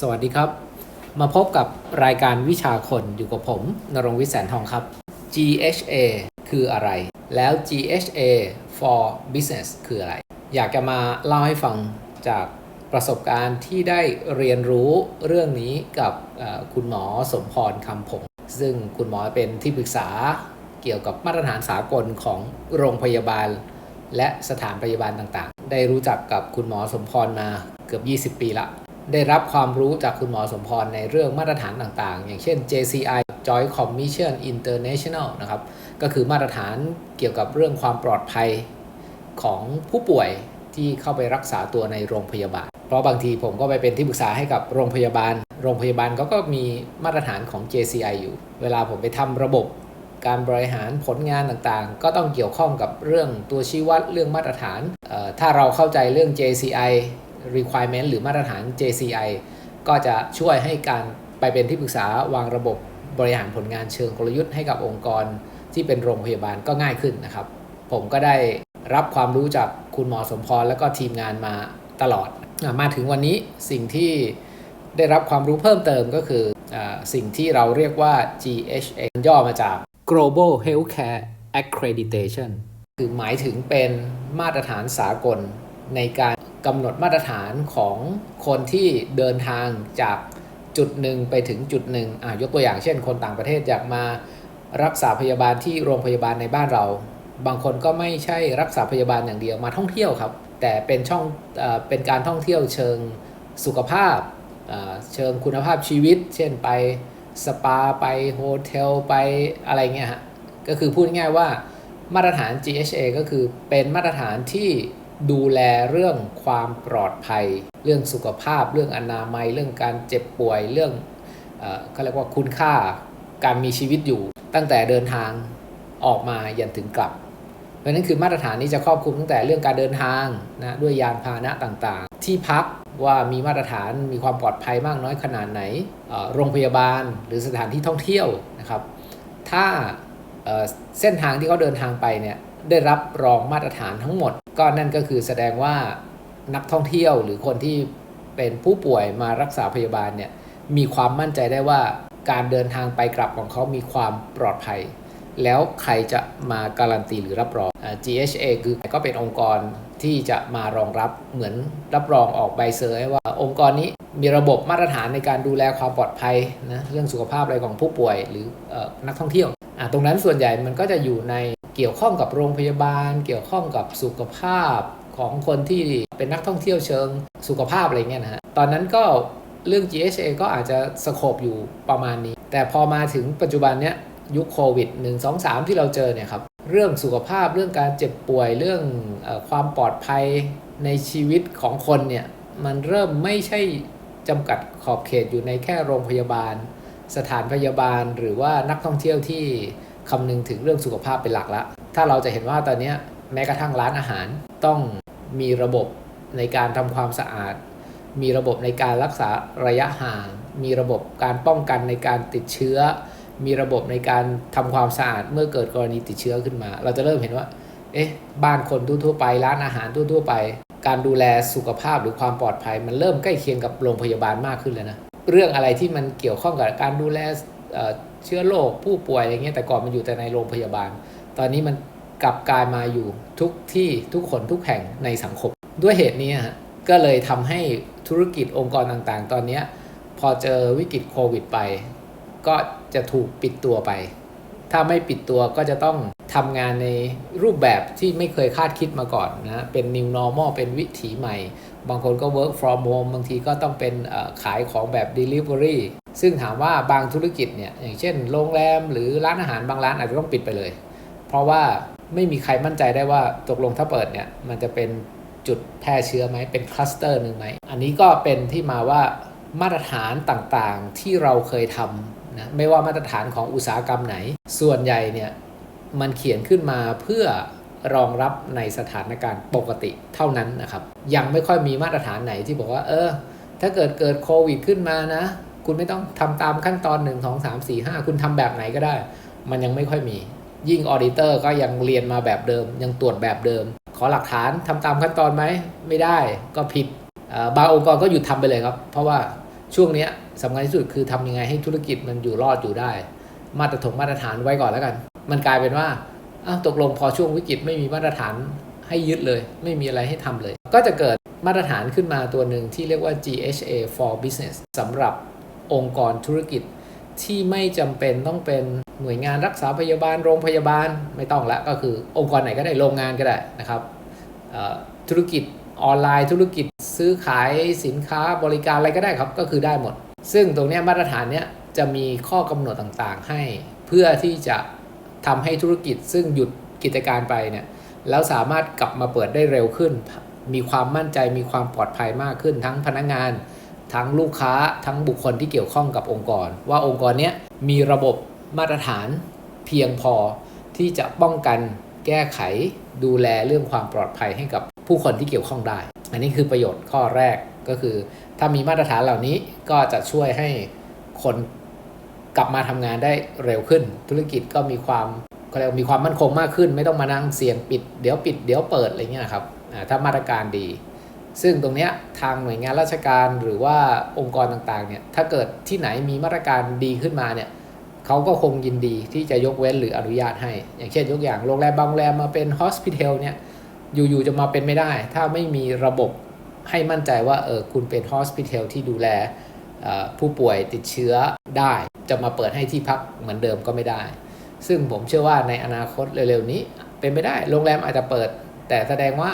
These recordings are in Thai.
สวัสดีครับ มาพบกับรายการวิชาคนอยู่กับผมนรงวิแสนทองครับ GHA คืออะไร แล้ว GHA for business คืออะไร อยากจะมาเล่าให้ฟังจากประสบการณ์ที่ได้เรียนรู้เรื่องนี้กับคุณหมอสมพรคำผงซึ่งคุณหมอเป็นที่ปรึกษาเกี่ยวกับมาตรฐานสากลของโรงพยาบาล และสถานพยาบาลต่างๆ ได้รู้จักกับคุณหมอสมพรมาเกือบ 20 ปีละ ได้รับความรู้จากคุณหมอสมพรในเรื่องมาตรฐานต่างๆ อย่างเช่น JCI Joint Commission International นะครับ ก็คือมาตรฐานเกี่ยวกับเรื่องความปลอดภัยของผู้ป่วยที่เข้าไปรักษาตัวในโรงพยาบาล เพราะบางทีผมก็ไปเป็นที่ปรึกษาให้กับโรงพยาบาล โรงพยาบาลเขาก็มีมาตรฐานของ JCI อยู่ เวลาผมไปทำระบบการบริหารผลงานต่างๆ ก็ต้องเกี่ยวข้องกับเรื่องตัวชี้วัดเรื่องมาตรฐาน ถ้าเราเข้าใจเรื่อง JCI requirement หรือมาตรฐาน JCI ก็จะช่วยให้การไปเป็นที่ปรึกษาวางระบบบริหารผลงานเชิงกลยุทธ์ให้กับองค์กรที่เป็นโรงพยาบาลก็ง่ายขึ้นนะครับ ผมก็ได้รับความรู้จากคุณหมอสมพรและก็ทีมงานมาตลอด มาถึงวันนี้สิ่งที่ได้รับความรู้เพิ่มเติมก็คืออสิ่งที่เราเรียกว่า GHA ย่อมาจาก Global Healthcare Accreditation คือหมายถึงเป็นมาตรฐานสากลในการ กำหนดมาตรฐานของคนที่เดินทางจากจุดหนึ่งไปถึงจุดหนึ่งอะยกตัวอย่างเช่น คนต่างประเทศอยากมารักษาพยาบาลที่โรงพยาบาลในบ้านเรา บางคนก็ไม่ใช่รักษาพยาบาลอย่างเดียวมาท่องเที่ยวครับ แต่เป็นช่องเอเป็นการท่องเที่ยวเชิงสุขภาพ เชิงคุณภาพชีวิต เช่นไปสปาไปโฮเทลไปอะไรเงี้ยฮะ ก็คือพูดง่ายว่ามาตรฐาน GHA ก็คือเป็นมาตรฐานที่ ดูแลเรื่องความปลอดภัย เรื่องสุขภาพ เรื่องอนามัย เรื่องการเจ็บป่วย เรื่องเขาเรียกว่าคุณค่าการมีชีวิตอยู่ ตั้งแต่เดินทางออกมายันถึงกลับเพราะนั้นคือมาตรฐานนี้จะครอบคลุมตั้งแต่เรื่องการเดินทางนะด้วยยานพาหนะต่างๆ ที่พักว่ามีมาตรฐานมีความปลอดภัยมากน้อยขนาดไหน โรงพยาบาลหรือสถานที่ท่องเที่ยวนะครับ ถ้าเส้นทางที่เขาเดินทางไปเนี่ยได้รับรองมาตรฐานทั้งหมด ก็นั่นก็คือแสดงว่านักท่องเที่ยวหรือคนที่เป็นผู้ป่วยมารักษาพยาบาลเนี่ยมีความมั่นใจได้ว่าการเดินทางไปกลับของเขามีความปลอดภัย แล้วใครจะมาการันตีหรือรับรอง GHA คือก็เป็นองค์กรที่จะมารองรับเหมือนรับรองออกใบเซอร์ให้ว่าองค์กรนี้มีระบบมาตรฐานในการดูแลความปลอดภัยนะเรื่องสุขภาพอะไรของผู้ป่วยหรืออนักท่องเที่ยว ตรงนั้นส่วนใหญ่มันก็จะอยู่ใน เกี่ยวข้องกับโรงพยาบาล เกี่ยวข้องกับสุขภาพของคนที่เป็นนักท่องเที่ยวเชิงสุขภาพอะไรเงี้ยนะฮะ ตอนนั้นก็เรื่อง GHA ก็อาจจะสโคบอยู่ประมาณนี้ แต่พอมาถึงปัจจุบันเนี้ยยุคโควิด 1 2 3 ที่เราเจอเนี่ยครับ เรื่องสุขภาพเรื่องการเจ็บป่วยเรื่องอความปลอดภัยในชีวิตของคนเนี่ยมันเริ่มไม่ใช่จำกัดขอบเขตอยู่ในแค่โรงพยาบาล สถานพยาบาลหรือว่านักท่องเที่ยวที่ คำนึงถึงเรื่องสุขภาพเป็นหลักละ ถ้าเราจะเห็นว่าตอนนี้แม้กระทั่งร้านอาหารต้องมีระบบในการทำความสะอาด มีระบบในการรักษาระยะห่าง มีระบบการป้องกันในการติดเชื้อ มีระบบในการทำความสะอาดเมื่อเกิดกรณีติดเชื้อขึ้นมา เราจะเริ่มเห็นว่า เอ๊ะ บ้านคนทั่วๆไป ร้านอาหารทั่วๆไป การดูแลสุขภาพหรือความปลอดภัย มันเริ่มใกล้เคียงกับโรงพยาบาลมากขึ้นแล้วนะ เรื่องอะไรที่มันเกี่ยวข้องกับการดูแล เชื้อโรคผู้ป่วยอะไรเงี้ยแต่ก่อนมันอยู่แต่ในโรงพยาบาล ตอนนี้มันกลับกลายมาอยู่ทุกที่ทุกคนทุกแห่งในสังคม ด้วยเหตุนี้ก็เลยทำให้ธุรกิจองค์กรต่างๆ ตอนนี้พอเจอวิกฤตโควิดไป ก็จะถูกปิดตัวไป ถ้าไม่ปิดตัวก็จะต้องทำงานในรูปแบบที่ไม่เคยคาดคิดมาก่อนนะเป็น new normal เป็นวิถีใหม่ บางคนก็ work from home บางทีก็ต้องเป็นขายของแบบ delivery ซึ่งถามว่าบางธุรกิจเนี่ยอย่างเช่นโรงแรมหรือร้านอาหารบางร้านอาจจะต้องปิดไปเลย เพราะว่าไม่มีใครมั่นใจได้ว่าตกลงถ้าเปิดเนี่ยมันจะเป็นจุดแพร่เชื้อไหมเป็นคลัสเตอร์หนึ่งไหมอันนี้ก็เป็นที่มาว่ามาตรฐานต่างๆที่เราเคยทำนะไม่ว่ามาตรฐานของอุตสาหกรรมไหน ส่วนใหญ่เนี่ยมันเขียนขึ้นมาเพื่อรองรับในสถานการณ์ปกติเท่านั้นนะครับ ยังไม่ค่อยมีมาตรฐานไหนที่บอกว่า เออ ถ้าเกิดเกิดโควิดขึ้นมานะ คุณไม่ต้องทำตามขั้นตอน 1 2 3 4 5 คุณทำแบบไหนก็ได้ มันยังไม่ค่อยมี ยิ่งออดิเตอร์ก็ยังเรียนมาแบบเดิม ยังตรวจแบบเดิม ขอหลักฐานทำตามขั้นตอนไหม ไม่ได้ก็ผิดบางองค์กรก็หยุดทำไปเลยครับ เพราะว่าช่วงนี้สำคัญที่สุดคือทำยังไงให้ธุรกิจมันอยู่รอดอยู่ได้ มาตรฐานมาตรฐานไว้ก่อนแล้วกัน มันกลายเป็นว่าอ้าวตกลงพอช่วงวิกฤตไม่มีมาตรฐานให้ยึดเลย ไม่มีอะไรให้ทำเลย ก็จะเกิดมาตรฐานขึ้นมาตัวหนึ่งที่เรียกว่า GHA for Business สำหรับ องค์กรธุรกิจที่ไม่จำเป็นต้องเป็นหน่วยงานรักษาพยาบาลโรงพยาบาลไม่ต้องละก็คือองค์กรไหนก็ได้โรงงานก็ได้นะครับธุรกิจออนไลน์ธุรกิจซื้อขายสินค้าบริการอะไรก็ได้ครับก็คือได้หมด ซึ่งตรงนี้มาตรฐานเนี้ยจะมีข้อกำหนดต่างๆ ให้เพื่อที่จะทำให้ธุรกิจซึ่งหยุดกิจการไปเนี่ยแล้วสามารถกลับมาเปิดได้เร็วขึ้น มีความมั่นใจมีความปลอดภัยมากขึ้นทั้งพนักงาน ทั้งลูกค้าทั้งบุคคลที่เกี่ยวข้องกับองค์กร ว่าองค์กรนี้มีระบบมาตรฐานเพียงพอที่จะป้องกันแก้ไขดูแลเรื่องความปลอดภัยให้กับผู้คนที่เกี่ยวข้องได้ อันนี้คือประโยชน์ข้อแรกก็คือ ถ้ามีมาตรฐานเหล่านี้ก็จะช่วยให้คนกลับมาทำงานได้เร็วขึ้น ธุรกิจก็มีความเขาเรียกว่ามีความมั่นคงมากขึ้น ไม่ต้องมานั่งเสี่ยงปิด เดี๋ยวปิดเดี๋ยวเปิดอะไรเงี้ยครับถ้ามาตรการดี ซึ่งตรงนี้ทางหน่วยงานราชการหรือว่าองค์กรต่างๆเนี่ยถ้าเกิดที่ไหนมีมาตรการดีขึ้นมาเนี่ยเขาก็คงยินดีที่จะยกเว้นหรืออนุญาตให้ อย่างเช่นยกอย่างโรงแรมบางโรงแรมมาเป็นโฮสพิทอลเนี่ยอยู่ๆจะมาเป็นไม่ได้ ถ้าไม่มีระบบให้มั่นใจว่าเออคุณเป็นโฮสพิทอลที่ดูแลผู้ป่วยติดเชื้อได้ จะมาเปิดให้ที่พักเหมือนเดิมก็ไม่ได้ ซึ่งผมเชื่อว่าในอนาคตเร็วๆนี้เป็นไปได้ โรงแรมอาจจะเปิด แต่แสดงว่า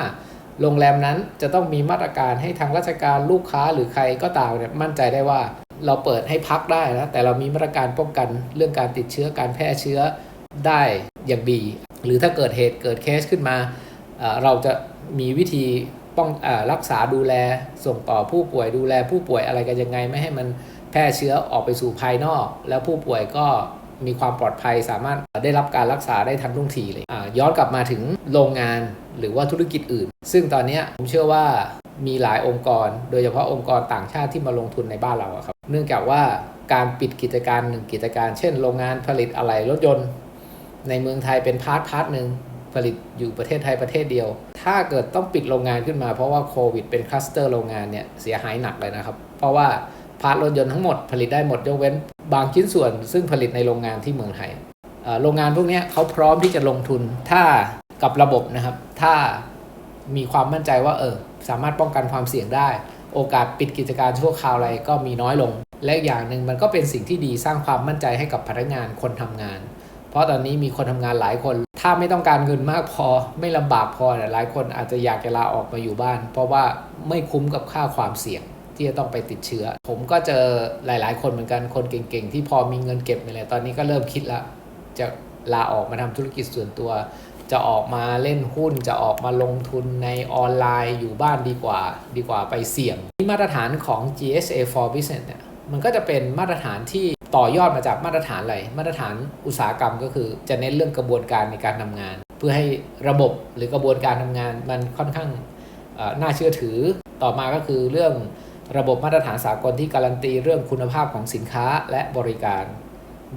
โรงแรมนั้นจะต้องมีมาตรการให้ทางราชการลูกค้าหรือใครก็ตามเนี่ยมั่นใจได้ว่าเราเปิดให้พักได้นะแต่เรามีมาตรการป้องกันเรื่องการติดเชื้อการแพร่เชื้อได้อย่างดี หรือถ้าเกิดเหตุเกิดเคสขึ้นมา เราจะมีวิธีป้องอรักษาดูแลส่งต่อผู้ป่วยดูแลผู้ป่วยอะไรกันยังไง ไม่ให้มันแพร่เชื้อออกไปสู่ภายนอก แล้วผู้ป่วยก็ มีความปลอดภัยสามารถได้รับการรักษาได้ทันท่วงทีเลยย้อนกลับมาถึงโรงงานหรือว่าธุรกิจอื่น ซึ่งตอนนี้ผมเชื่อว่ามีหลายองค์กร โดยเฉพาะองค์กรต่างชาติที่มาลงทุนในบ้านเราครับ เนื่องจากว่าการปิดกิจการหนึ่งกิจการ เช่น โรงงานผลิตอะไหล่รถยนต์ ในเมืองไทยเป็นพาร์ทพาร์ทหนึ่งผลิตอยู่ประเทศไทยประเทศเดียว ถ้าเกิดต้องปิดโรงงานขึ้นมาเพราะว่าโควิดเป็นคลัสเตอร์โรงงานเนี่ยเสียหายหนักเลยนะครับ เพราะว่าพาร์ทรถยนต์ทั้งหมดผลิตได้หมดยกเว้น บางชิ้นส่วนซึ่งผลิตในโรงงานที่เมืองไทยโรงงานพวกนี้เขาพร้อมที่จะลงทุนถ้ากับระบบนะครับ ถ้ามีความมั่นใจว่าเออสามารถป้องกันความเสี่ยงได้ โอกาสปิดกิจการชั่วคราวอะไรก็มีน้อยลง และอีกอย่างหนึ่งมันก็เป็นสิ่งที่ดีสร้างความมั่นใจให้กับพนักงานคนทำงาน เพราะตอนนี้มีคนทำงานหลายคน ถ้าไม่ต้องการเงินมากพอ ไม่ลำบากพอหลายคนอาจจะอยากจะลาออกมาอยู่บ้าน เพราะว่าไม่คุ้มกับค่าความเสี่ยง ที่จะต้องไปติดเชื้อ ผมก็เจอหลาย ๆ คนเหมือนกันคนเก่งๆ ที่พอมีเงินเก็บอะไรตอนนี้ก็เริ่มคิดล้วจะลาออกมาทำธุรกิจส่วนตัว จะออกมาเล่นหุ้นจะออกมาลงทุนในออนไลน์อยู่บ้านดีกว่า ดีกว่าไปเสี่ยงที่มาตรฐานของ GSA for Business เนี่ยมันก็จะเป็นมาตรฐานที่ต่อยอดมาจากมาตรฐานอะไร มาตรฐานอุตสาหกรรมก็คือจะเน้นเรื่องกระบวนการในการทำงาน เพื่อให้ระบบหรือกระบวนการทำงานมันค่อนข้างน่าเชื่อถือต่อมาก็คือเรื่อง ระบบมาตรฐานสากลที่การันตีเรื่องคุณภาพของสินค้าและบริการ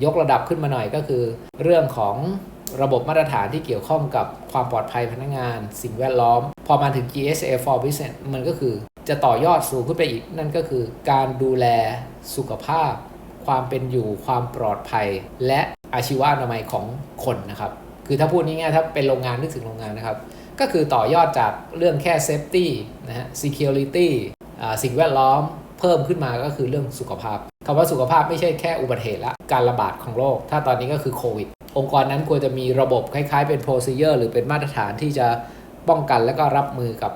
ยกระดับขึ้นมาหน่อยก็คือ เรื่องของระบบมาตรฐานที่เกี่ยวข้องกับความปลอดภัยพนักงาน สิ่งแวดล้อม พอมาถึง GSA for Business มันก็คือ จะต่อยอดสูงขึ้นไปอีก นั่นก็คือการดูแลสุขภาพ ความเป็นอยู่ความปลอดภัย และอาชีวะอนามัยของคนนะครับ คือถ้าพูดง่ายๆถ้าเป็นโรงงานนึกถึงโรงงานนะครับ ก็คือต่อยอดจากเรื่องแค่ safety นะฮะ security สิ่งแวดล้อมเพิ่มขึ้นมาก็คือเรื่องสุขภาพคำว่าสุขภาพไม่ใช่แค่อุบัติเหตุละการระบาดของโรค ถ้าตอนนี้ก็คือโควิด องค์กรนั้นควรจะมีระบบคล้ายๆ เป็น procedure หรือเป็นมาตรฐานที่จะป้องกันและก็รับมือกับ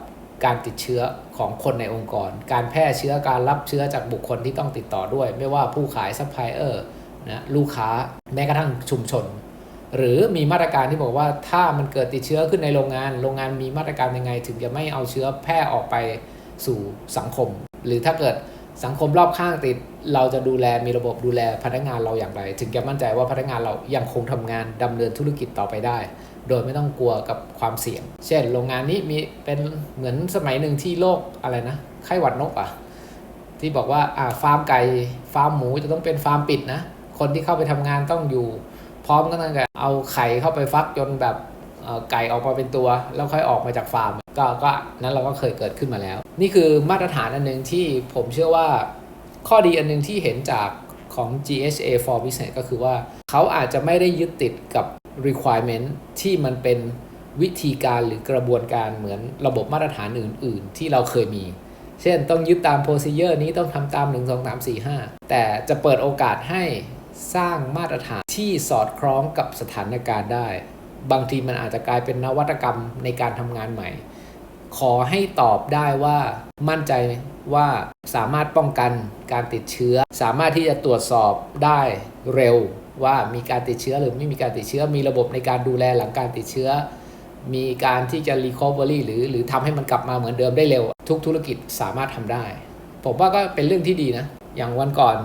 การติดเชื้อของคนในองค์กร การแพร่เชื้อการรับเชื้อจากบุคคลที่ต้องติดต่อด้วย ไม่ว่าผู้ขายซัพพลายเออร์นะลูกค้าแม้กระทั่งชุมชน หรือมีมาตรการที่บอกว่าถ้ามันเกิดติดเชื้อขึ้นในโรงงาน โรงงานมีมาตรการยังไง ถึงจะไม่เอาเชื้อแพร่ออกไป สู่สังคม หรือถ้าเกิดสังคมรอบข้างติดเราจะดูแลมีระบบดูแลพนักงานเราอย่างไร ถึงจะมั่นใจว่าพนักงานเรายังคงทำงานดำเนินธุรกิจต่อไปได้ โดยไม่ต้องกลัวกับความเสี่ยง เช่น โรงงานนี้มีเป็นเหมือนสมัยหนึ่งที่โรคอะไรนะไข้หวัดนกอะที่บอกว่าอ่าฟาร์มไก่ฟาร์มหมูจะต้องเป็นฟาร์มปิดนะ คนที่เข้าไปทำงานต้องอยู่ พร้อมกันตั้งแต่เอาไข่เข้าไปฟักจนแบบ ไก่ออกมาเป็นตัว แล้วค่อยออกมาจากฟาร์มก็ก็นั้นเราก็เคยเกิดขึ้นมาแล้ว นี่คือมาตรฐานอันหนึ่งที่ผมเชื่อว่าข้อดีอันหนึงที่เห็นจากของ GHA for Business ก็คือว่าเขาอาจจะไม่ได้ยึดติดกับ requirement ที่มันเป็นวิธีการหรือกระบวนการเหมือนระบบมาตรฐานอื่น ๆ ที่เราเคยมี เช่นต้องยึดตาม procedure นี้ต้องทำตาม 1 2 3 4 5 แต่จะเปิดโอกาสให้สร้างมาตรฐานที่สอดคล้องกับสถานการณ์ได้ บางทีมันอาจจะกลายเป็นนวัตกรรมในการทำงานใหม่ ขอให้ตอบได้ว่ามั่นใจว่าสามารถป้องกันการติดเชื้อ สามารถที่จะตรวจสอบได้เร็วว่ามีการติดเชื้อหรือไม่มีการติดเชื้อ มีระบบในการดูแลหลังการติดเชื้อ มีการที่จะ recovery หรือหรือทำให้มันกลับมาเหมือนเดิมได้เร็ว ทุกธุรกิจสามารถทำได้ ผมว่าก็เป็นเรื่องที่ดีนะ อย่างวันก่อน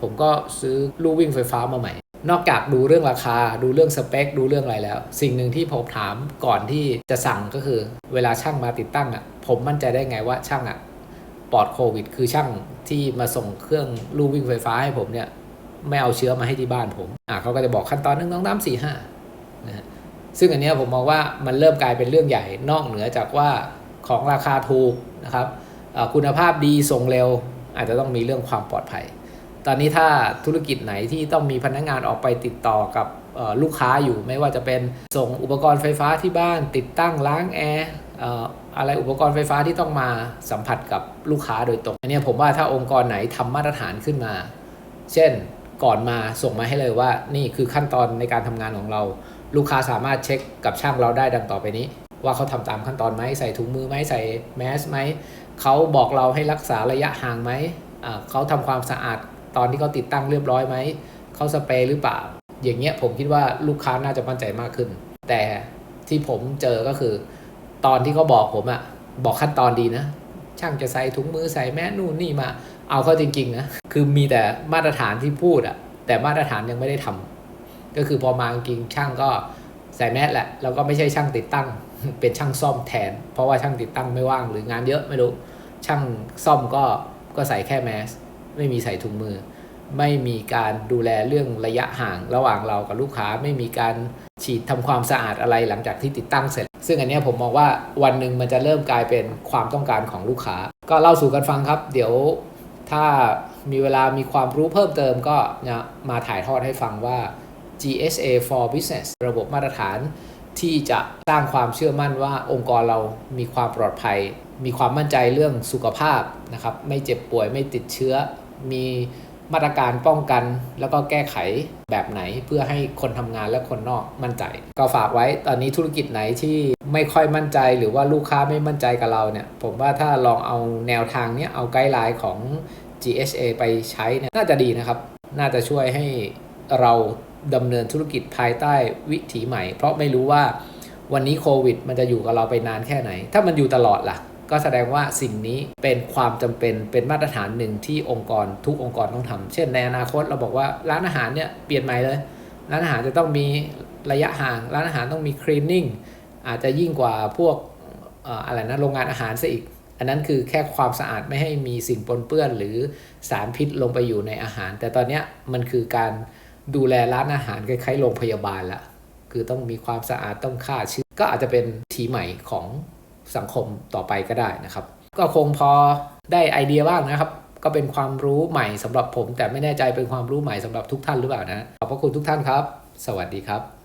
ผมก็ซื้อลู่วิ่งไฟฟ้ามาใหม่ นอกจากดูเรื่องราคา ดูเรื่องสเปค ดูเรื่องอะไรแล้ว สิ่งหนึ่งที่ผมถามก่อนที่จะสั่งก็คือ เวลาช่างมาติดตั้งอะ ผมมั่นใจได้ไงว่าช่างอะปลอดโควิด คือช่างที่มาส่งเครื่องลู่วิ่งไฟฟ้าให้ผมเนี่ย ไม่เอาเชื้อมาให้ที่บ้านผมอะเขาก็จะบอกขั้นตอนหนึ่งสองสามสี่ห้านะฮะซึ่งอันนี้ผมมองว่ามันเริ่มกลายเป็นเรื่องใหญ่นอกเหนือจากว่าของราคาถูกนะครับคุณภาพดีส่งเร็ว อาจจะต้องมีเรื่องความปลอดภัย ตอนนี้ถ้าธุรกิจไหนที่ต้องมีพนักงานออกไปติดต่อกับลูกค้าอยู่ไม่ว่าจะเป็นส่งอุปกรณ์ไฟฟ้าที่บ้าน ติดตั้งล้างแอร์อะไรอุปกรณ์ไฟฟ้าที่ต้องมาสัมผัสกับลูกค้าโดยตรงอันนี้ผมว่าถ้าองค์กรไหนทำมาตรฐานขึ้นมา เช่นก่อนมาส่งมาให้เลยว่า นี่คือขั้นตอนในการทำงานของเรา ลูกค้าสามารถเช็คกับช่างเราได้ดังต่อไปนี้ ว่าเขาทำตามขั้นตอนไหมใส่ถุงมือไหมใส่แมสไหมเขาบอกเราให้รักษาระยะห่างไหมเขาทำความสะอาด ตอนที่เขาติดตั้งเรียบร้อยไหมเขาสเปรย์หรือเปล่า อย่างเงี้ยผมคิดว่าลูกค้าน่าจะมั่นใจมากขึ้น แต่ที่ผมเจอก็คือ ตอนที่เขาบอกผมอะบอกขั้นตอนดีนะ ช่างจะใส่ถุงมือใส่แมสนู่นนี่มา เอาเข้าจริงๆนะคือมีแต่มาตรฐานที่พูดอะแต่มาตรฐานยังไม่ได้ทำก็คือพอมาจริงช่างก็ใส่แมสแหละแล้วก็ไม่ใช่ช่างติดตั้ง เป็นช่างซ่อมแทน เพราะว่าช่างติดตั้งไม่ว่างหรืองานเยอะไม่รู้ช่างซ่อมก็ก็ใส่แค่แมส ไม่มีใส่ถุงมือ ไม่มีการดูแลเรื่องระยะห่างระหว่างเรากับลูกค้า ไม่มีการฉีดทำความสะอาดอะไรหลังจากที่ติดตั้งเสร็จ ซึ่งอันนี้ผมมองว่าวันหนึ่งมันจะเริ่มกลายเป็นความต้องการของลูกค้า ก็เล่าสู่กันฟังครับ เดี๋ยวถ้ามีเวลามีความรู้เพิ่มเติมก็มาถ่ายทอดให้ฟังว่า GSA for Business ระบบมาตรฐานที่จะสร้างความเชื่อมั่นว่าองค์กรเรามีความปลอดภัย มีความมั่นใจเรื่องสุขภาพนะครับ ไม่เจ็บป่วยไม่ติดเชื้อ มีมาตรการป้องกันแล้วก็แก้ไขแบบไหนเพื่อให้คนทำงานและคนนอกมั่นใจ ก็ฝากไว้ตอนนี้ธุรกิจไหนที่ไม่ค่อยมั่นใจ หรือว่าลูกค้าไม่มั่นใจกับเราเนี่ย ผมว่าถ้าลองเอาแนวทางเนี้ยเอาไกด์ไลน์ของ GHA ไปใช้เนี่ยน่าจะดีนะครับ น่าจะช่วยให้เราดำเนินธุรกิจภายใต้วิถีใหม่ เพราะไม่รู้ว่าวันนี้โควิด มันจะอยู่กับเราไปนานแค่ไหน ถ้ามันอยู่ตลอดล่ะ ก็แสดงว่าสิ่งนี้เป็นความจำเป็นเป็นมาตรฐานหนึ่งที่องค์กรทุกองค์กรต้องทำเช่นในอนาคตเราบอกว่าร้านอาหารเนี่ยเปลี่ยนใหม่เลย ร้านอาหารจะต้องมีระยะห่าง ร้านอาหารต้องมีคลีนนิ่งอาจจะยิ่งกว่าพวกอะไรนะโรงงานอาหารซะอีก อันนั้นคือแค่ความสะอาดไม่ให้มีสิ่งปนเปื้อนหรือสารพิษลงไปอยู่ในอาหาร แต่ตอนนี้มันคือการดูแลร้านอาหารคล้ายๆโรงพยาบาลละคือต้องมีความสะอาดต้องฆ่าเชื้อก็อาจจะเป็นทีใหม่ของ สังคมต่อไปก็ได้นะครับ ก็คงพอได้ไอเดียบ้างนะครับ ก็เป็นความรู้ใหม่สำหรับผม แต่ไม่แน่ใจเป็นความรู้ใหม่สำหรับทุกท่านหรือเปล่านะขอบพระคุณทุกท่านครับ สวัสดีครับ